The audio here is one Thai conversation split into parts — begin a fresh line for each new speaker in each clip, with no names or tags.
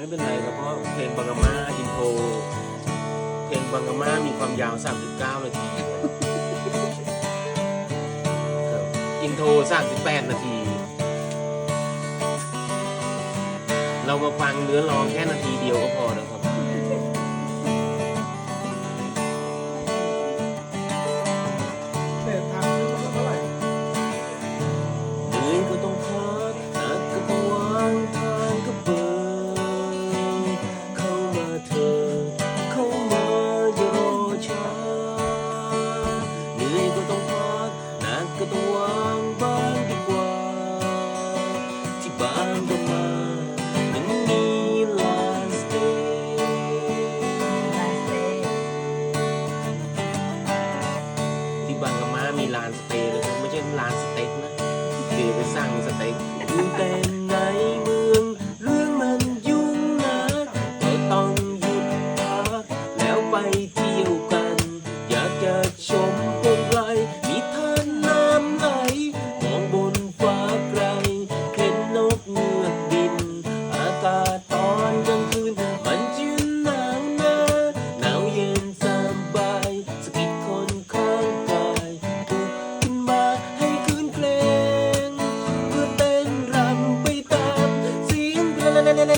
ไม่เป็นไรครับเพราะเพลงบังกาม่าอินโทรเพลงบังกาม่ามีความยาว 39 นาทีครับอินโทร 38 นาที เรามาฟังเนื้อร้องแค่นาทีเดียวก็พอนะครับ
เที่
ยวกัน อยากจะชมพวกไรมีท่านน้ำไหลมองบนฟ้าไกล เห็นนกเงือกบิน อากาศตอนกลางคืนมันจืนหนาวนาหนาวเย็นสบายสกิดคนข้างกายปลุกขึ้นมาให้คืนเพลงเพื่อเต้นรำไปตามเสียงเพลง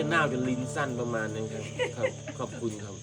จะหนาจนลิ้นสั้นประมาณนั้นครับครับขอบคุณครับ